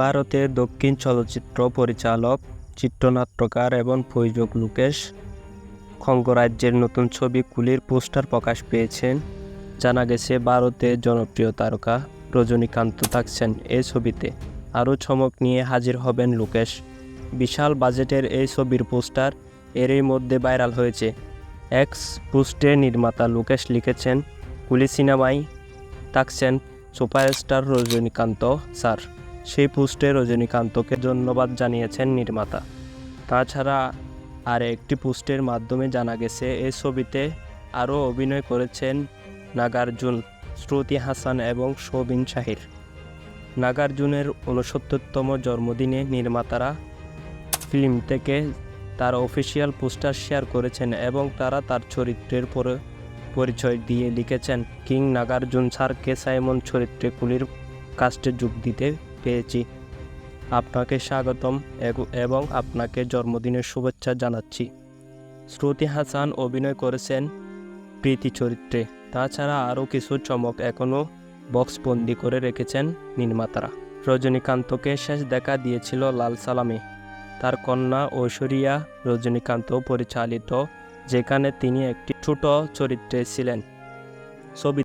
ভারতের দক্ষিণ চলচ্চিত্র পরিচালক, চিত্রনাট্যকার এবং প্রযোজক লোকেশ খঙ্গরাজ্যের নতুন ছবি কুলির পোস্টার প্রকাশ পেয়েছেন। জানা গেছে, ভারতের জনপ্রিয় তারকা রজনীকান্ত থাকছেন এই ছবিতে। আরও চমক নিয়ে হাজির হবেন লোকেশ। বিশাল বাজেটের এই ছবির পোস্টার এরই মধ্যে ভাইরাল হয়েছে। এক্স পোস্টে নির্মাতা লোকেশ লিখেছেন, কুলি সিনেমায় থাকছেন সুপারস্টার রজনীকান্ত স্যার। সেই পোস্টে রজনীকান্তকে ধন্যবাদ জানিয়েছেন নির্মাতা। তাছাড়া আর একটি পোস্টের মাধ্যমে জানা গেছে এই ছবিতে আরও অভিনয় করেছেন নাগার্জুন, শ্রুতি হাসান এবং শোবিন শাহির। নাগার্জুনের উনসত্তরতম জন্মদিনে নির্মাতারা ফিল্ম থেকে তার অফিসিয়াল পোস্টার শেয়ার করেছেন এবং তারা তার চরিত্রের পরে পরিচয় দিয়ে লিখেছেন, কিং নাগার্জুন স্যারকে সাইমন চরিত্রে কুলির কাস্টে যোগ দিতে পেয়েছি। আপনাকে স্বাগতম এবং আপনাকে জন্মদিনের শুভেচ্ছা জানাচ্ছি। শ্রুতি হাসান অভিনয় করেছেন প্রীতি চরিত্রে। তাছাড়া আরও কিছু চমক এখনও বক্সবন্দি করে রেখেছেন নির্মাতারা। রজনীকান্তকে শেষ দেখা দিয়েছিল লাল সালামে। তার কন্যা ঐশ্বরিয়া রজনীকান্ত পরিচালিত, যেখানে তিনি একটি ছোট চরিত্রে ছিলেন। ছবি